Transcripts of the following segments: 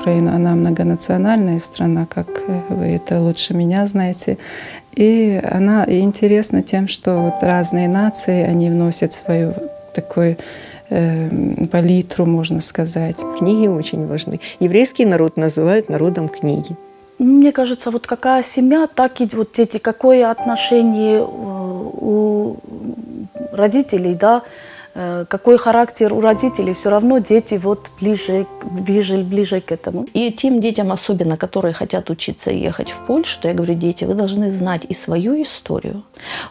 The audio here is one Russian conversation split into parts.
Украина, она многонациональная страна, как вы это лучше меня знаете. И она интересна тем, что вот разные нации, они вносят свою такой э, палитру, можно сказать. Книги очень важны. Еврейский народ называют народом книги. Мне кажется, вот какая семья, так и вот эти, какое отношение э, у родителей, да, э, какой характер у родителей, все равно дети вот ближе, ближе, ближе к этому. И тем детям особенно, которые хотят учиться ехать в Польшу, то я говорю, дети, вы должны знать и свою историю,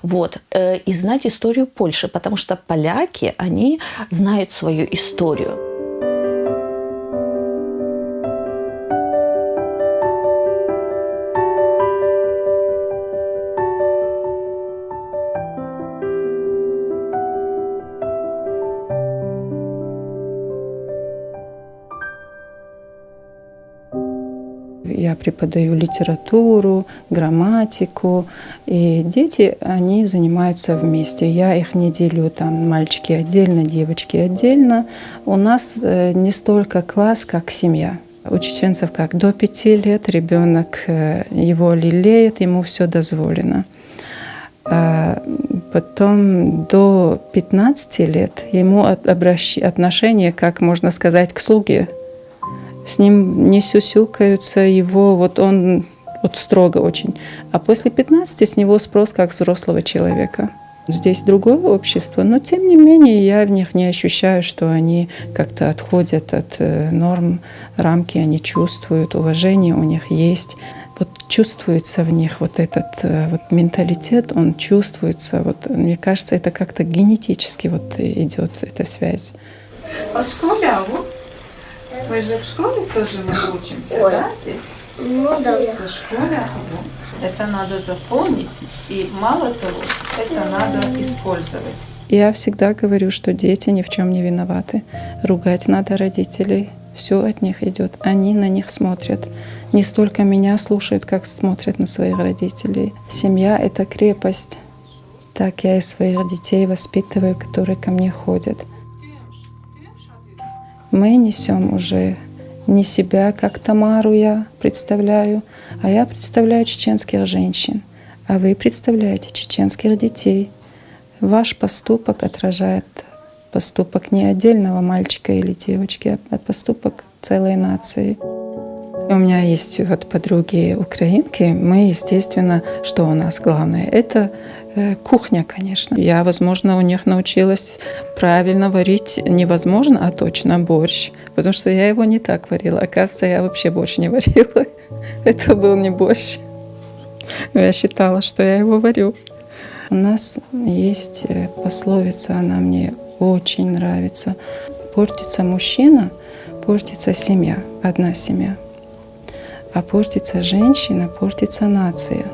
вот, э, и знать историю Польши, потому что поляки, они знают свою историю. Преподаю литературу, грамматику, и дети, они занимаются вместе. Я их не делю, там, мальчики отдельно, девочки отдельно. У нас э, не столько класс, как семья. У чеченцев как до пяти лет ребенок э, его лелеет, ему все дозволено. А потом до 15 лет ему отношение, как можно сказать, к слуге. С ним не сюсюкаются его, вот он вот строго очень. А после 15 с него спрос как взрослого человека. Здесь другое общество, но тем не менее я в них не ощущаю, что они как-то отходят от э, норм, рамки они чувствуют, уважение у них есть. Вот чувствуется в них вот этот э, вот менталитет, он чувствуется. Вот, мне кажется, это как-то генетически вот идет эта связь. А вот мы же в школе тоже мы учимся, да, здесь? Ну да. В школе, а. Это надо запомнить, и мало того, это надо использовать. Я всегда говорю, что дети ни в чем не виноваты. Ругать надо родителей. Все от них идет. Они на них смотрят. Не столько меня слушают, как смотрят на своих родителей. Семья — это крепость. Так я и своих детей воспитываю, которые ко мне ходят. Мы несем уже не себя, как Тамару я представляю, а я представляю чеченских женщин, а вы представляете чеченских детей. Ваш поступок отражает поступок не отдельного мальчика или девочки, а поступок целой нации. У меня есть вот подруги украинки. Мы, естественно, что у нас главное? Это кухня, конечно. Я, возможно, у них научилась правильно варить невозможно, а точно борщ. Потому что я его не так варила. Оказывается, я вообще борщ не варила. Это был не борщ. Но я считала, что я его варю. У нас есть э, пословица, она мне очень нравится. Портится мужчина, портится семья, одна семья. А портится женщина, портится нация.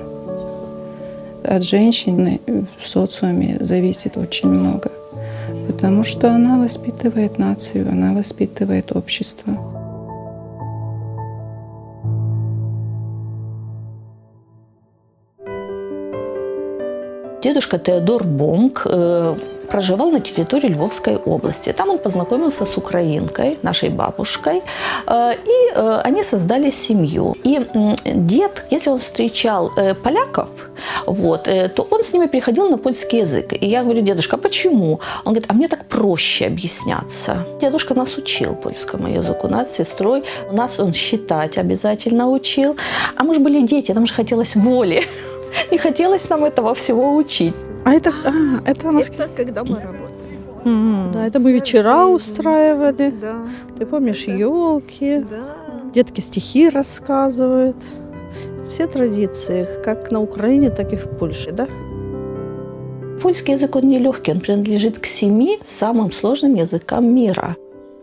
От женщины в социуме зависит очень много. Потому что она воспитывает нацию, она воспитывает общество. Дедушка Теодор Бонг э, проживал на территории Львовской области. Там он познакомился с украинкой, нашей бабушкой, э, и э, они создали семью. И дед, если он встречал э, поляков, вот, то он с ними переходил на польский язык. И я говорю, дедушка, а почему? Он говорит, а мне так проще объясняться. Дедушка нас учил польскому языку, нас с сестрой. Нас он считать обязательно учил. А мы же были дети, нам же хотелось воли. Не хотелось нам этого всего учить. А это, а, это, она Это когда мы работали. М, да, это мы вечера устраивали. Да, Ты помнишь елки? да. Детки стихи рассказывают. Все традиции, как на Украине, так и в Польше, да? Польский язык, он нелегкий, он принадлежит к семи самым сложным языкам мира.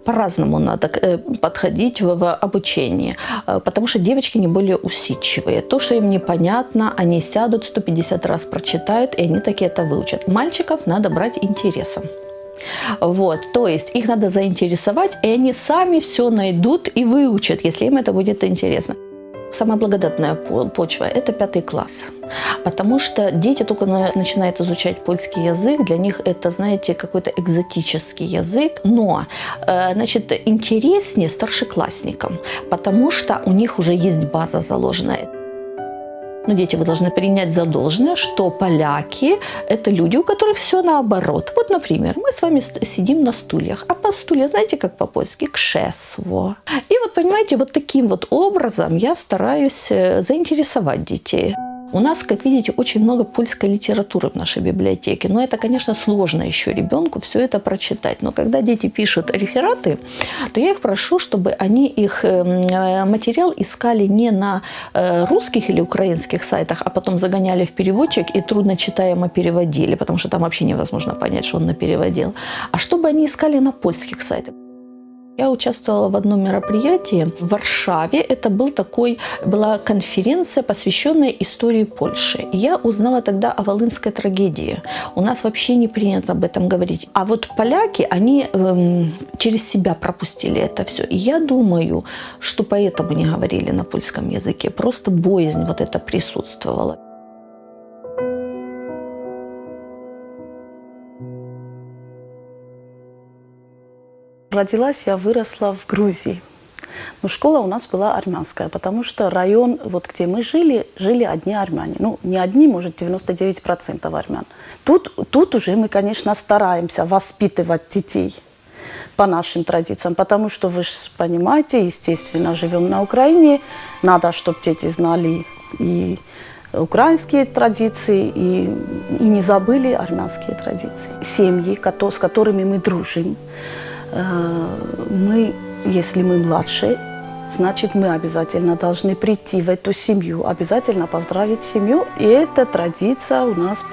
По-разному надо э, подходить в, обучении, э, потому что девочки не более усидчивые. То, что им непонятно, они сядут, 150 раз прочитают, и они таки это выучат. Мальчиков надо брать интересом. Вот, то есть их надо заинтересовать, и они сами все найдут и выучат, если им это будет интересно. Самая благодатная по- почва – это пятый класс. Потому что дети только на- начинают изучать польский язык, для них это, знаете, какой-то экзотический язык, но, э, значит, интереснее старшеклассникам, потому что у них уже есть база заложенная. Но дети, вы должны принять за должное, что поляки – это люди, у которых все наоборот. Вот, например, мы с вами сидим на стульях, а по стулья, знаете, как по-польски? Кшесло. И вот, понимаете, вот таким вот образом я стараюсь э, заинтересовать детей. У нас, как видите, очень много польской литературы в нашей библиотеке. Но это, конечно, сложно еще ребенку все это прочитать. Но когда дети пишут рефераты, то я их прошу, чтобы они их эм, э, материал искали не на э, русских или украинских сайтах, а потом загоняли в переводчик и трудно читаемо переводили, потому что там вообще невозможно понять, что он напереводил. А чтобы они искали на польских сайтах. Я участвовала в одном мероприятии в Варшаве. Это был такой, была конференция, посвященная истории Польши. И я узнала тогда о Волынской трагедии. У нас вообще не принято об этом говорить. А вот поляки, они эм, через себя пропустили это все. И я думаю, что поэтому не говорили на польском языке. Просто боязнь вот это присутствовала. Родилась я, выросла в Грузии. Но школа у нас была армянская, потому что район, вот где мы жили, жили одни армяне. Ну, не одни, может, 99% армян. Тут, тут уже мы, конечно, стараемся воспитывать детей по нашим традициям, потому что вы же понимаете, естественно, живем на Украине, надо, чтобы дети знали и украинские традиции, и, и не забыли армянские традиции. Семьи, с которыми мы дружим, мы, если мы младше, значит, мы обязательно должны прийти в эту семью, обязательно поздравить семью. И эта традиция у нас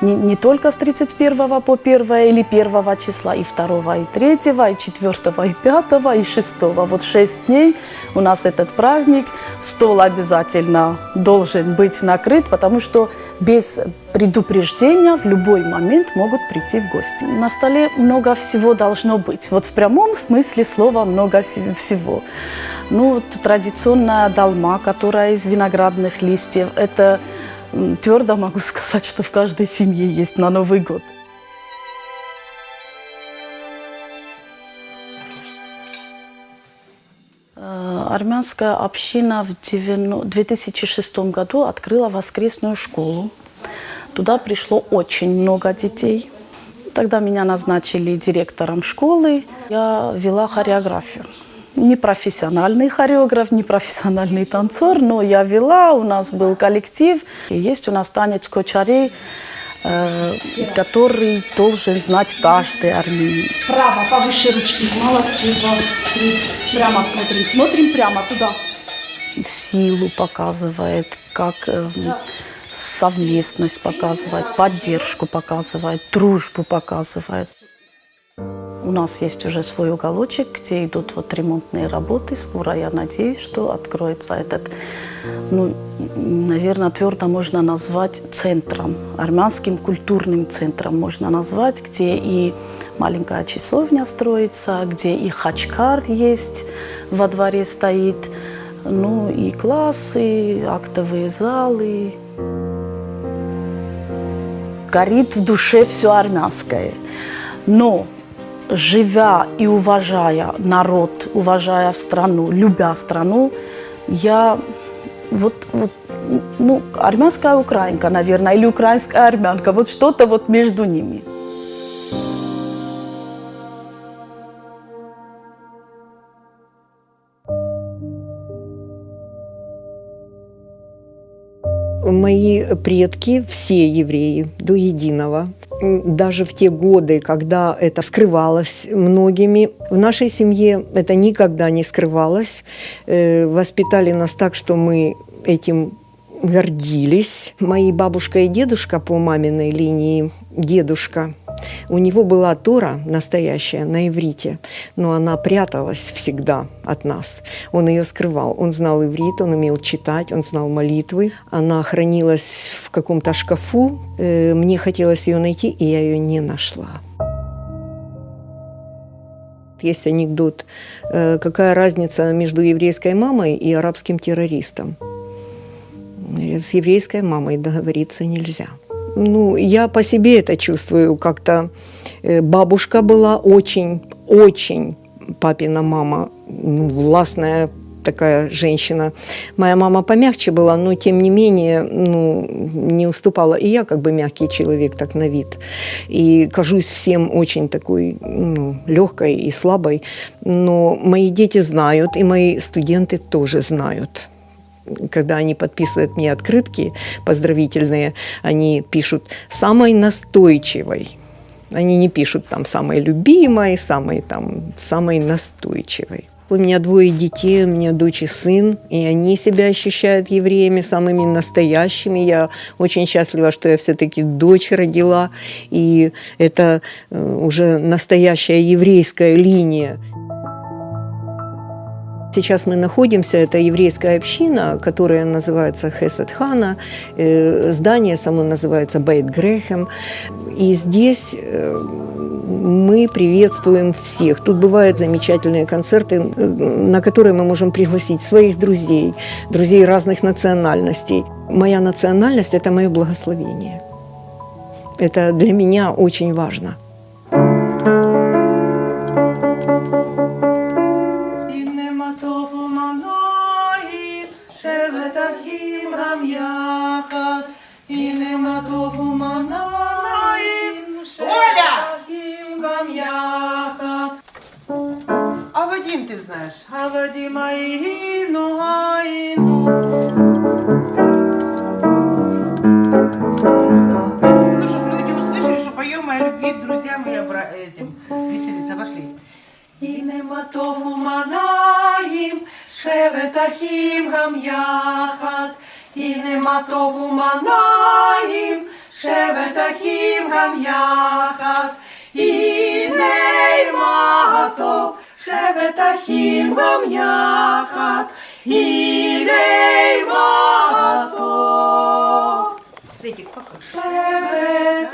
не, не только с 31 по 1 или 1 числа, и 2, и 3, и 4, и 5, и 6. Вот 6 дней у нас этот праздник. Стол обязательно должен быть накрыт, потому что без предупреждения в любой момент могут прийти в гости. На столе много всего должно быть. Вот в прямом смысле слова много всего. Ну, традиционная долма, которая из виноградных листьев, это твердо могу сказать, что в каждой семье есть на Новый год. Армянская община в 90 2006 году открыла воскресную школу. Туда пришло очень много детей. Тогда меня назначили директором школы. Я вела хореографию. Не профессиональный хореограф, не профессиональный танцор, но я вела, у нас был коллектив. И есть у нас танец кочарей, который должен знать каждый армянин. Право, повыше ручки. Молодцы. вот. Прямо смотрим. Смотрим прямо туда. силу показывает, как э, совместность показывает, поддержку показывает, дружбу показывает. У нас есть уже свой уголочек, где идут вот ремонтные работы. Скоро я надеюсь, что откроется этот, ну, наверное, твердо можно назвать центром, армянским культурным центром можно назвать, где и маленькая часовня строится, где и хачкар есть, во дворе стоит, ну и классы, актовые залы. Горит в душе все армянское. Но живя и уважая народ, уважая страну, любя страну, я вот, вот ну, армянская украинка, наверное, или украинская армянка, вот что-то вот между ними. Мои предки, все евреи, до единого, даже в те годы, когда это скрывалось многими, в нашей семье это никогда не скрывалось. Э, Воспитали нас так, что мы этим гордились. Мои бабушка и дедушка по маминой линии, дедушка, у него была Тора настоящая на иврите, но она пряталась всегда от нас. Он ее скрывал. Он знал иврит, он умел читать, он знал молитвы. Она хранилась в каком-то шкафу. Э, Мне хотелось ее найти, и я ее не нашла. Есть анекдот, э, какая разница между еврейской мамой и арабским террористом. С еврейской мамой договориться нельзя. Ну, я по себе это чувствую как-то. Э, Бабушка была очень, очень папина мама, ну, властная такая женщина. Моя мама помягче была, но тем не менее ну, не уступала. И я как бы мягкий человек так на вид. И кажусь всем очень такой ну, легкой и слабой. Но мои дети знают, и мои студенты тоже знают когда они подписывают мне открытки поздравительные, они пишут «самой настойчивой». Они не пишут там «самой любимой», «самой, там, самой настойчивой». У меня двое детей, у меня дочь и сын, и они себя ощущают евреями самыми настоящими. Я очень счастлива, что я все-таки дочь родила, и это э, уже настоящая еврейская линия. Сейчас мы находимся, это еврейская община, которая называется Хесед Хана, э, здание само называется Бейт Грехем. И здесь э, мы приветствуем всех. Тут бывают замечательные концерты, на которые мы можем пригласить своих друзей, друзей разных национальностей. Моя национальность – это мое благословение. Это для меня очень важно. знаєш. Гаваді маїну, гаїну. Ну, щоб люди услышали, що поем о любви, друзьям и обра... этим. Веселиться, пошли. І нема тофу манаїм, шеветахім гам'яхат. І нема тофу манаїм, шеветахім гам'яхат. І нема тофу Шеветахим вам яхат, Илей Матов. Светик, покажи. Шеветахим.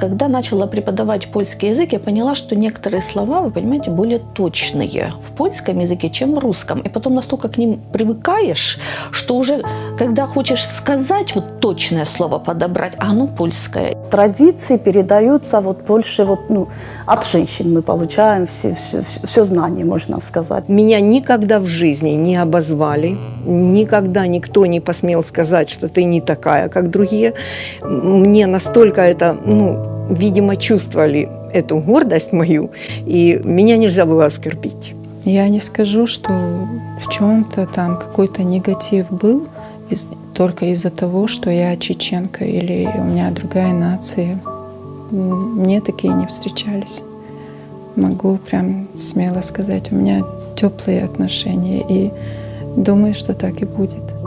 Когда начала преподавать польский язык, я поняла, что некоторые слова, вы понимаете, более точные в польском языке, чем в русском. И потом настолько к ним привыкаешь, что уже, когда хочешь сказать вот точное слово подобрать, а оно польское. Традиции передаются вот больше вот, ну, от женщин мы получаем все, все, все знание, можно сказать. Меня никогда в жизни не обозвали, никогда никто не посмел сказать, что ты не такая, как другие. Мне настолько это, ну, видимо, чувствовали эту гордость мою, и меня нельзя было оскорбить. Я не скажу, что в чем-то там какой-то негатив был только из-за того, что я чеченка или у меня другая нация. Мне такие не встречались. Могу прям смело сказать, у меня теплые отношения и думаю, что так и будет.